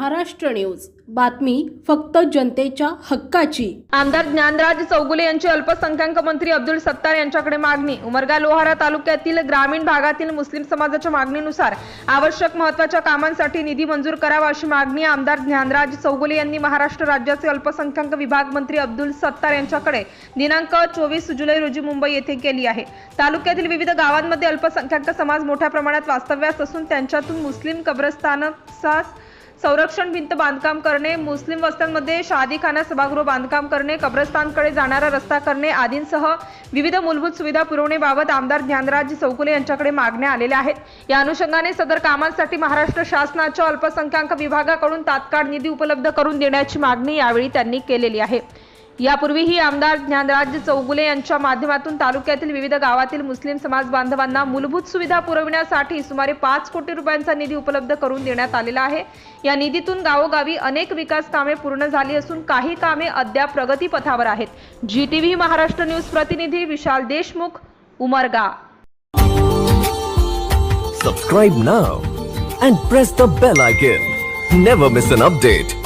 Maharashtra news. बातमी फक्त जनतेच्या हक्काची. आमदार ज्ञानराज चौगुले यांची अल्पसंख्याक मंत्री अब्दुल सत्तार यांच्याकडे मागणी. उमरगा लोहारा तालुक्यातील ग्रामीण भागातील मुस्लिम समाजाच्या मागणीनुसार आवश्यक महत्त्वाच्या कामांसाठी निधी मंजूर करावा अशी मागणी आमदार ज्ञानराज चौगुले यांनी महाराष्ट्र राज्याचे अल्पसंख्याक विभाग मंत्री अब्दुल सत्तार यांच्याकडे दिनांक चोवीस जुलै रोजी मुंबई येथे केली आहे. तालुक्यातील विविध गावांमध्ये अल्पसंख्याक समाज मोठ्या प्रमाणात वास्तव्यास असून त्यांच्यातून मुस्लिम कब्रस्तानाचा संरक्षण भिंत बांधकाम करणे मुस्लिम वस्त्यांमध्ये शादीखाना सभागृह बांधकाम करणे कब्रस्तानकडे जाणारा रस्ता करणे आदींसह विविध मूलभूत सुविधा पुरवणेबाबत आमदार ज्ञानराज चौकुले यांच्याकडे मागण्या आलेल्या आहेत. या अनुषंगाने सदर कामांसाठी महाराष्ट्र शासनाच्या अल्पसंख्याक विभागाकडून तात्काळ निधी उपलब्ध करून देण्याची मागणी यावेळी त्यांनी केलेली आहे. यापूर्वीही आमदार ज्ञानराज चौगुले यांच्या माध्यमातून तालुक्यातील विविध गावातील मुस्लिम समाज बांधवांना मूलभूत सुविधा पुरविण्यासाठी सुमारे पाच कोटी रुपयांचा निधी उपलब्ध करून देण्यात आलेला आहे या निधीतून गावोगावी अनेक विकास कामे पूर्ण झाली असून काही कामे अद्याप प्रगतीपथावर आहेत G T V Maharashtra news प्रतिनिधी Vishal Deshmukh Umarga Subscribe now and press the bell icon. Never miss an update.